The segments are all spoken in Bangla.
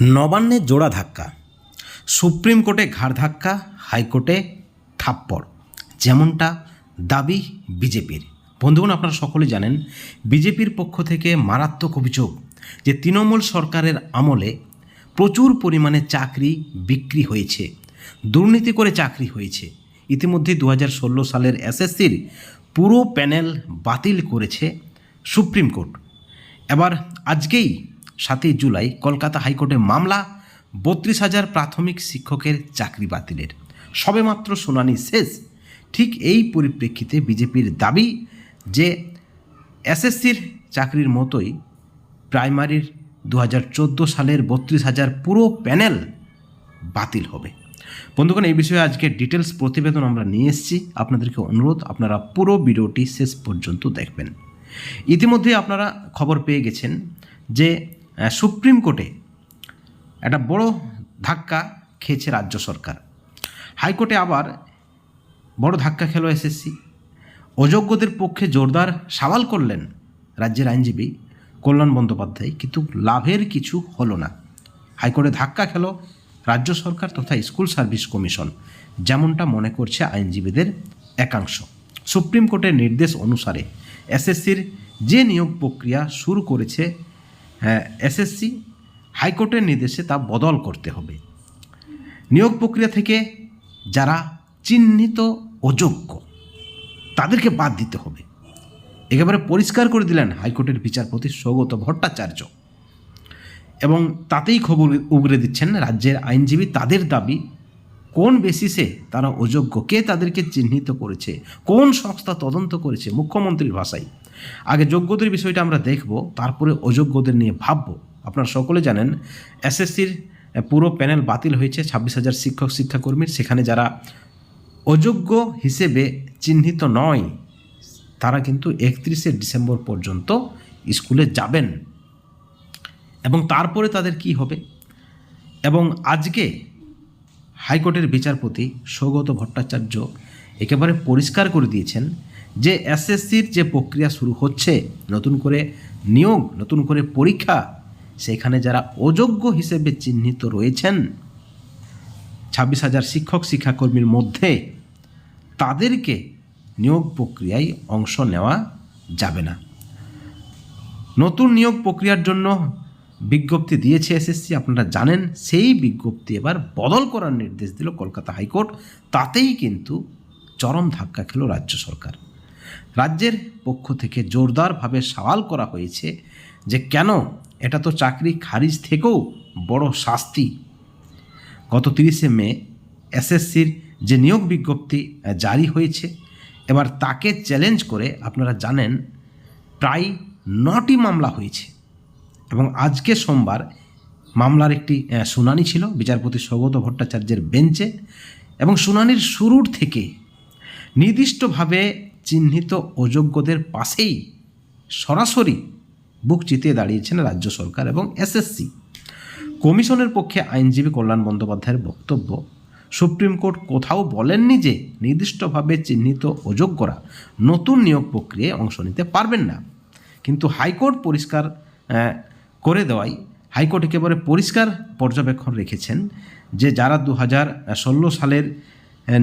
নবান্নে জোড়া ধাক্কা, সুপ্রিম কোর্টে ঘাড় ধাক্কা, হাইকোর্টে থাপ্পড়, যেমনটা দাবি বিজেপির। বন্ধুগণ, আপনারা সকলে জানেন, বিজেপির পক্ষ থেকে মারাত্মক অভিযোগ যে তৃণমূল সরকারের আমলে প্রচুর পরিমাণে চাকরি বিক্রি হয়েছে, দুর্নীতি করে চাকরি হয়েছে। ইতিমধ্যে দু হাজার ষোলো সালের এসএসসির পুরো প্যানেল বাতিল করেছে সুপ্রিম কোর্ট। এবার আজকেই সাতই জুলাই কলকাতা হাইকোর্টে মামলা, বত্রিশ হাজার প্রাথমিক শিক্ষকের চাকরি বাতিলের। সবেমাত্র শুনানি শেষ। ঠিক এই পরিপ্রেক্ষিতে বিজেপির দাবি যে এসএসসির চাকরির মতোই প্রাইমারির দু হাজার চোদ্দ সালের বত্রিশ হাজার পুরো প্যানেল বাতিল হবে। বন্ধুগণ, এই বিষয়ে আজকে ডিটেলস প্রতিবেদন আমরা নিয়ে এসেছি। আপনাদেরকে অনুরোধ, আপনারা পুরো ভিডিওটি শেষ পর্যন্ত দেখবেন। ইতিমধ্যে আপনারা খবর পেয়ে গেছেন যে সুপ্রিম কোর্টে একটা বড় ধাক্কা খেয়েছে রাজ্য সরকার। হাইকোর্টে আবার বড় ধাক্কা খেলো এসএসসি। অযোগ্যদের পক্ষে জোরদার সওয়াল করলেন রাজ্যের আইনজীবী কল্যাণ বন্দ্যোপাধ্যায়, কিন্তু লাভের কিছু হলো না। হাইকোর্টে ধাক্কা খেলো রাজ্য সরকার তথা স্কুল সার্ভিস কমিশন, যেমনটা মনে করছে আইনজীবীদের একাংশ। সুপ্রিম কোর্টের নির্দেশ অনুসারে এসএসসির যে নিয়োগ প্রক্রিয়া শুরু করেছে এসএসসি হাইকোর্টের নির্দেশে তা বদল করতে হবে। নিয়োগ প্রক্রিয়া থেকে যারা চিহ্নিত অযোগ্য, তাদেরকে বাদ দিতে হবে। একেবারে পরিষ্কার করে দিলেন হাইকোর্টের বিচারপতি সৌগত ভট্টাচার্য। এবং তাতেই খবর উগরে দিচ্ছেন রাজ্যের আইনজীবী তাদের দাবি, কোন বেসিসে তারা অযোগ্য, কে তাদেরকে চিহ্নিত করেছে, কোন সংস্থা তদন্ত করেছে, মুখ্যমন্ত্রীর ভাষায়। আগে যোগ্যদের বিষয়টা আমরা দেখব, তারপরে অযোগ্যদের নিয়ে ভাববো। আপনারা সকলে জানেন এসএসসির পুরো প্যানেল বাতিল হয়েছে ছাব্বিশ হাজার শিক্ষক, শিক্ষাকর্মীর। সেখানে যারা অযোগ্য হিসেবে চিহ্নিত নয়, তারা কিন্তু একত্রিশে ডিসেম্বর পর্যন্ত স্কুলে যাবেন। এবং তারপরে তাদের কি হবে? এবং আজকে হাইকোর্টের বিচারপতি সৌগত ভট্টাচার্য একেবারে পরিষ্কার করে দিয়েছেন যে এসএসসির যে প্রক্রিয়া শুরু হচ্ছে, নতুন করে নিয়োগ, নতুন করে পরীক্ষা, সেখানে যারা অযোগ্য হিসেবে চিহ্নিত রয়েছেন, ছাব্বিশ হাজার শিক্ষক শিক্ষাকর্মীর মধ্যে তাদেরকে নিয়োগ প্রক্রিয়ায় অংশ নেওয়া যাবে না। নতুন নিয়োগ প্রক্রিয়ার জন্য বিজ্ঞপ্তি দিয়েছে এসএসসি, আপনারা জানেন, সেই বিজ্ঞপ্তি এবার বদল করার নির্দেশ দিল কলকাতা হাইকোর্ট, তাতেই কিন্তু চরম ধাক্কা খেল রাজ্য সরকার। রাজ্যের পক্ষ থেকে জোরদারভাবে সওয়াল করা হয়েছে যে কেন এটা তো চাকরি খারিজ থেকেও বড় শাস্তি। গত তিরিশে মে এসএসসির যে নিয়োগ বিজ্ঞপ্তি জারি হয়েছে, এবার তাকে চ্যালেঞ্জ করে আপনারা জানেন, প্রায় নটি মামলা হয়েছে এবং আজকে সোমবার মামলার একটি শুনানি ছিল বিচারপতি সৌগত ভট্টাচার্যের বেঞ্চে এবং শুনানির শুরুর থেকে নির্দিষ্টভাবে চিহ্নিত অযোগ্যদের পাশেই সরাসরি বুক চিতিয়ে দাঁড়িয়েছেন রাজ্য সরকার এবং এসএসসি কমিশনের পক্ষে আইনজীবী কল্যাণ বন্দ্যোপাধ্যায়ের বক্তব্য, সুপ্রিম কোর্ট কোথাও বলেননি যে নির্দিষ্টভাবে চিহ্নিত অযোগ্যরা নতুন নিয়োগ প্রক্রিয়ায় অংশ নিতে পারবেন না। কিন্তু হাইকোর্ট পরিষ্কার করে দেওয়ায় হাইকোর্ট একেবারে পরিষ্কার পর্যবেক্ষণ রেখেছেন যে যারা দু হাজার ষোলো সালের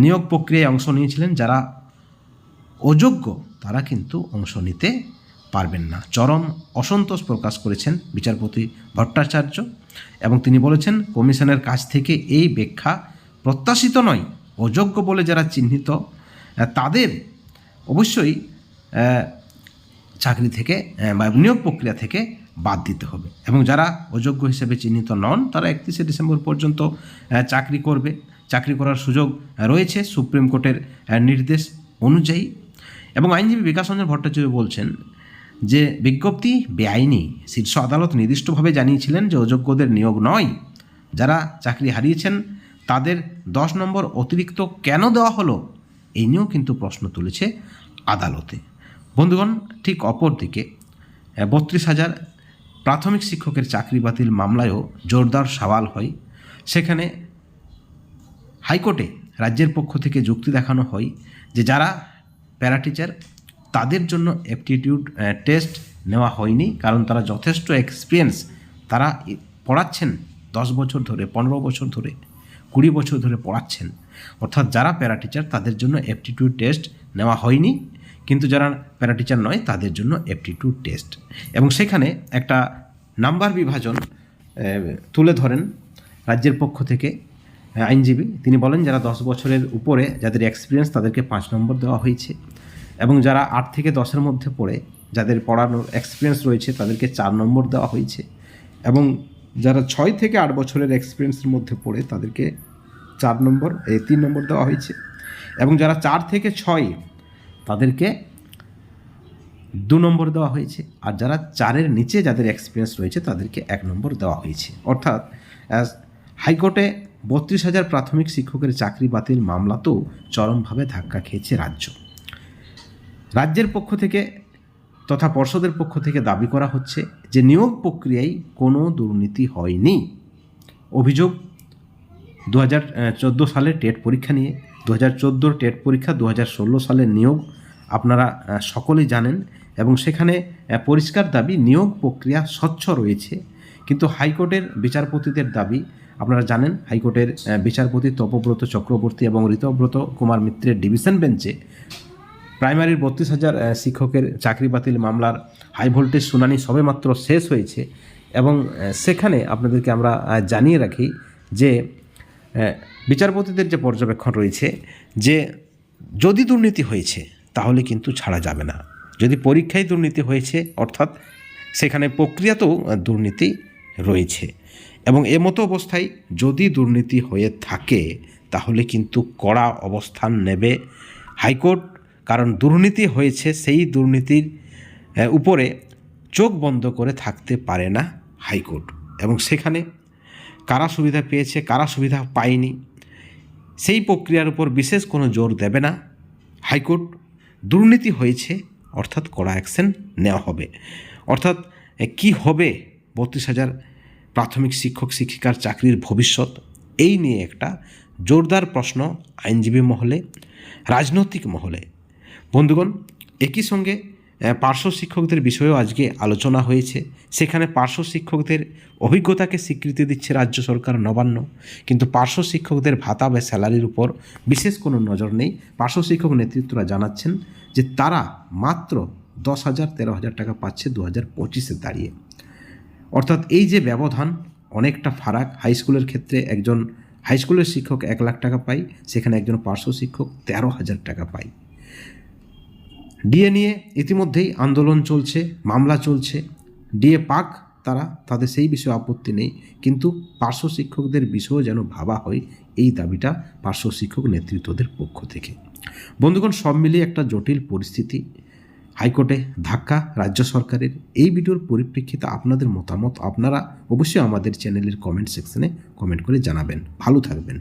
নিয়োগ প্রক্রিয়ায় অংশ নিয়েছিলেন, যারা অযোগ্য, তারা কিন্তু অংশ নিতে পারবেন না। চরম অসন্তোষ প্রকাশ করেছেন বিচারপতি ভট্টাচার্য এবং তিনি বলেছেন, কমিশনের কাছ থেকে এই ব্যাখ্যা প্রত্যাশিত নয়। অযোগ্য বলে যারা চিহ্নিত তাদের অবশ্যই চাকরি থেকে বা নিয়োগ প্রক্রিয়া থেকে বাদ দিতে হবে। এবং যারা অযোগ্য হিসেবে চিহ্নিত নন, তারা একত্রিশে ডিসেম্বর পর্যন্ত চাকরি করবে। চাকরি করার সুযোগ রয়েছে। সুপ্রিম কোর্টের নির্দেশ অনুযায়ী এবং আইনজীবী বিকাশ রঞ্জন ভট্টাচার্য বলছেন যে বিজ্ঞপ্তি বেআইনি। শীর্ষ আদালত নির্দিষ্টভাবে জানিয়েছিলেন যে অযোগ্যদের নিয়োগ নয়। যারা চাকরি হারিয়েছেন, তাদের দশ নম্বর অতিরিক্ত কেন দেওয়া হলো, এই নিয়েও কিন্তু প্রশ্ন তুলেছে আদালতে। বন্ধুগণ, ঠিক অপর দিকে বত্রিশ হাজার প্রাথমিক শিক্ষকের চাকরি বাতিল মামলায়ও জোরদার সওয়াল হয়। সেখানে হাইকোর্টে রাজ্যের পক্ষ থেকে যুক্তি দেখানো হয় যে যারা প্যারা টিচার তাদের জন্য অ্যাপটিটিউড টেস্ট নেওয়া হয়নি, কারণ তারা যথেষ্ট এক্সপিরিয়েন্স। তারা পড়াচ্ছেন দশ বছর ধরে, পনেরো বছর ধরে, কুড়ি বছর ধরে পড়াচ্ছেন। অর্থাৎ যারা প্যারা টিচার তাদের জন্য অ্যাপটিটিউড টেস্ট নেওয়া হয়নি, কিন্তু যারা প্যারা টিচার নয়, তাদের জন্য অ্যাপটিটিউড টেস্ট। এবং সেখানে একটা নাম্বার বিভাজন তুলে ধরেন রাজ্যের পক্ষ থেকে। আইনজীবী। তিনি বলেন, যারা দশ বছরের উপরে, যাদের এক্সপিরিয়েন্স তাদেরকে পাঁচ নম্বর দেওয়া হয়েছে এবং যারা আট থেকে দশের মধ্যে পড়ে, যাদের পড়ানোর এক্সপিরিয়েন্স রয়েছে, তাদেরকে চার নম্বর দেওয়া হয়েছে এবং যারা ছয় থেকে আট বছরের এক্সপিরিয়েন্সের মধ্যে পড়ে, তাদেরকে চার নম্বর, এই তিন নম্বর দেওয়া হয়েছে এবং যারা চার থেকে ছয়, তাদেরকে দু নম্বর দেওয়া হয়েছে। আর যারা চারের নিচে যাদের এক্সপিরিয়েন্স রয়েছে, তাদেরকে এক নম্বর দেওয়া হয়েছে। অর্থাৎ অ্যাজ হাইকোর্টে বত্রিশ হাজার প্রাথমিক শিক্ষকের চাকরি বাতিল মামলাতেও চরমভাবে ধাক্কা খেয়েছে রাজ্য। রাজ্যের পক্ষ থেকে তথা পর্ষদের পক্ষ থেকে দাবি করা হচ্ছে যে নিয়োগ প্রক্রিয়ায় কোনো দুর্নীতি হয়নি। অভিযোগ দু হাজার চোদ্দ সালের টেট পরীক্ষা নিয়ে দু হাজার চোদ্দোর টেট পরীক্ষা দু হাজার ষোলো সালের নিয়োগ আপনারা সকলেই জানেন এবং সেখানে পরিষ্কার দাবি নিয়োগ প্রক্রিয়া স্বচ্ছ রয়েছে। কিন্তু হাইকোর্টের বিচারপতিদের দাবি, আপনারা জানেন, হাইকোর্টের বিচারপতি তপব্রত চক্রবর্তী এবং ঋতব্রত কুমার মিত্রের ডিভিশন বেঞ্চে প্রাইমারির বত্রিশ হাজার শিক্ষকের চাকরি বাতিল মামলার হাই ভোল্টেজ শুনানি সবেমাত্র শেষ হয়েছে এবং সেখানে আপনাদেরকে আমরা জানিয়ে রাখি যে বিচারপতিদের যে পর্যবেক্ষণ রয়েছে যে যদি দুর্নীতি হয়েছে, তাহলে কিন্তু ছাড়া যাবে না। যদি পরীক্ষায় দুর্নীতি হয়েছে, অর্থাৎ সেখানে প্রক্রিয়াতেও দুর্নীতি রয়েছে। এবং এমতো অবস্থায় যদি দুর্নীতি হয়ে থাকে তাহলে কিন্তু কড়া অবস্থান নেবে হাইকোর্ট। কারণ দুর্নীতি হয়েছে সেই দুর্নীতির উপরে চোখ বন্ধ করে থাকতে পারে না হাইকোর্ট। এবং সেখানে কারা সুবিধা পেয়েছে কারা সুবিধা পায়নি সেই প্রক্রিয়ার উপর বিশেষ কোনো জোর দেবে না হাইকোর্ট। দুর্নীতি হয়েছে অর্থাৎ কড়া অ্যাকশন নেওয়া হবে। অর্থাৎ এ, কি হবে বত্রিশ হাজার প্রাথমিক শিক্ষক শিক্ষিকার চাকরির ভবিষ্যৎ। এই নিয়ে একটা জোরদার প্রশ্ন আইনজীবী মহলে, রাজনৈতিক মহলে। বন্ধুগণ, একই সঙ্গে পার্শ্ব শিক্ষকদের বিষয়েও আজকে আলোচনা হয়েছে। সেখানে পার্শ্ব শিক্ষকদের অভিজ্ঞতাকে স্বীকৃতি দিচ্ছে রাজ্য সরকার নবান্ন। কিন্তু পার্শ্ব শিক্ষকদের ভাতা বা স্যালারির উপর বিশেষ কোনো নজর নেই। পার্শ্ব শিক্ষক নেতৃত্বরা জানাচ্ছেন যে তারা মাত্র দশ হাজার, তেরো হাজার টাকা পাচ্ছে দু হাজার পঁচিশে দাঁড়িয়ে। অর্থাৎ এই যে ব্যবধান, অনেকটা ফারাক। হাই স্কুলের ক্ষেত্রে একজন হাই স্কুলের শিক্ষক এক লাখ টাকা পায়, সেখানে একজন পার্শ্ব শিক্ষক তেরো হাজার টাকা পায়। ডিএ নিয়ে ইতিমধ্যেই আন্দোলন চলছে, মামলা চলছে। ডিএ পাক তারা, তাদের সেই বিষয়ে আপত্তি নেই। কিন্তু পার্শ্ব শিক্ষকদের বিষয়েও যেন ভাবা হয়, এই দাবিটা পার্শ্ব শিক্ষক নেতৃত্বদের পক্ষ থেকে। বন্ধুগণ, সব মিলিয়ে একটা জটিল পরিস্থিতি। হাইকোর্টে ধাক্কা রাজ্য সরকারের এই ভিডিওর পরিপ্রেক্ষিতে আপনাদের মতামত আপনারা অবশ্যই আমাদের চ্যানেলের কমেন্ট সেকশনে কমেন্ট করে জানাবেন। ভালো থাকবেন।